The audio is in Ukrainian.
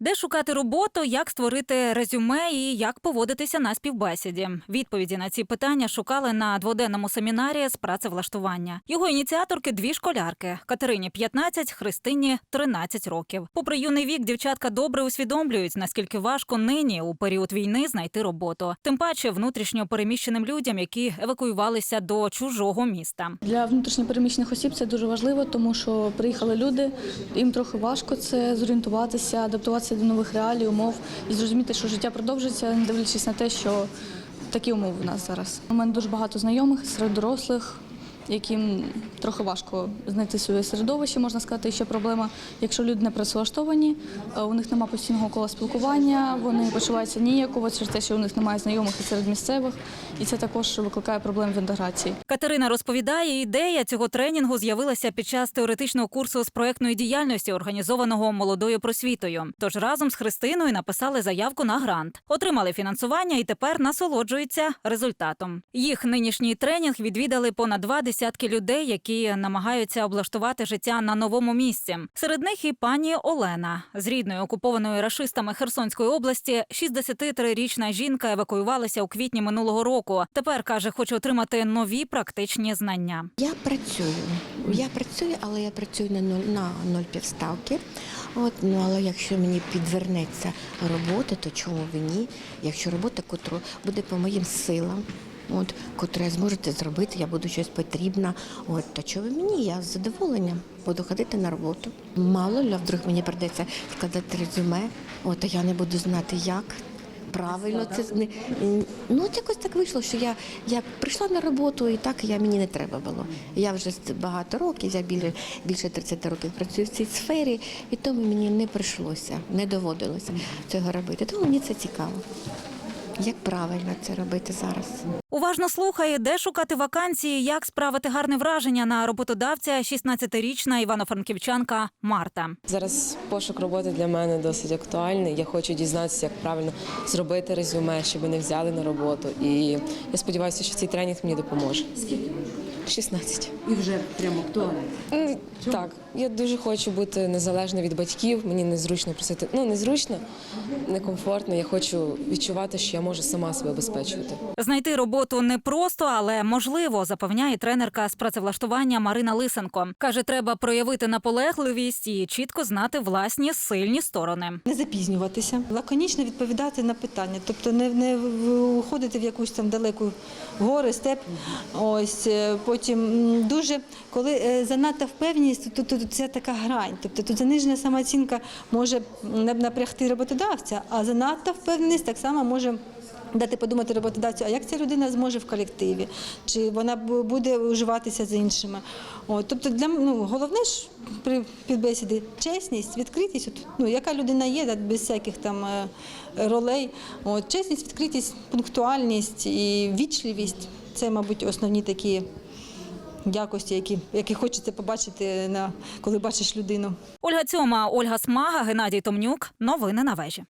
Де шукати роботу, як створити резюме і як поводитися на співбесіді? Відповіді на ці питання шукали на дводенному семінарі з працевлаштування. Його ініціаторки дві школярки: Катерині 15, Христині 13 років. Попри юний вік, дівчатка добре усвідомлюють, наскільки важко нині у період війни знайти роботу. Тим паче внутрішньо переміщеним людям, які евакуювалися до чужого міста. Для внутрішньопереміщених осіб це дуже важливо, тому що приїхали люди, їм трохи важко це зорієнтуватися, адаптуватися до нових реалій, умов і зрозуміти, що життя продовжиться, не дивлячись на те, що такі умови в нас зараз. У мене дуже багато знайомих серед дорослих, яким трохи важко знайти своє середовище, можна сказати, ще проблема. Якщо люди не працевлаштовані, е, у них немає постійного кола спілкування, вони почуваються ніяково через те, що у них немає знайомих і серед місцевих, і це також викликає проблеми в інтеграції. Катерина розповідає, ідея цього тренінгу з'явилася під час теоретичного курсу з проектної діяльності, організованого молодою просвітою. Тож разом з Христиною написали заявку на грант, отримали фінансування і тепер насолоджуються результатом. Їх нинішній тренінг відвідали понад два десятки людей, які намагаються облаштувати життя на новому місці. Серед них і пані Олена з рідної окупованої рашистами Херсонської області. 63-річна жінка евакуювалася у квітні минулого року. Тепер каже, хоче отримати нові практичні знання. Я працюю. Я працюю, але я працюю на нуль на ноль півставки. От, ну але якщо мені підвернеться робота, то чому б ні? Якщо робота, котра буде по моїм силам, от, зможу це зробити, я буду щось потрібна. От, то чого б мені? Я з задоволенням буду ходити на роботу. Мало а вдруг мені прийдеться складати резюме, от, а я не буду знати як. Правильно, це не ну от якось так вийшло, що я, я прийшла на роботу і так я мені не треба було. Я вже багато років, я більше, більше 30 років працюю в цій сфері, і тому мені не прийшлося, не доводилося цього робити. Тому мені це цікаво. Як правильно це робити зараз? Уважно слухає, де шукати вакансії, як справити гарне враження на роботодавця 16-річна івано-франківчанка Марта. Зараз пошук роботи для мене досить актуальний. Я хочу дізнатися, як правильно зробити резюме, щоб мене взяли на роботу. І я сподіваюся, що цей тренінг мені допоможе. Скільки? 16. І вже прямо актуально. Так, я дуже хочу бути незалежна від батьків. Мені незручно просити. Ну незручно, некомфортно. Я хочу відчувати, що я можу сама себе обезпечувати. Знайти роботу не просто, але можливо, запевняє тренерка з працевлаштування Марина Лисенко. Каже, треба проявити наполегливість і чітко знати власні сильні сторони. Не запізнюватися, лаконічно відповідати на питання, тобто не, не в- уходити в якусь там далеку гори, степ. Ось е, потім дуже, коли е, занадто впевненість, то тут це така грань. Тобто тут занижена самооцінка може на- напрягти роботодавця, а занадто впевненість так само може. Дати подумати роботодавцю, а як ця людина зможе в колективі, чи вона буде уживатися з іншими. От, тобто для ну, головне ж при підбесіді чесність, відкритість. От, ну, яка людина є, без всяких там е, ролей. От, чесність, відкритість, пунктуальність і вічливість це, мабуть, основні такі якості, які, які хочеться побачити, на, коли бачиш людину. Ольга Цьома, Ольга Смага, Геннадій Томнюк. Новини на вежі.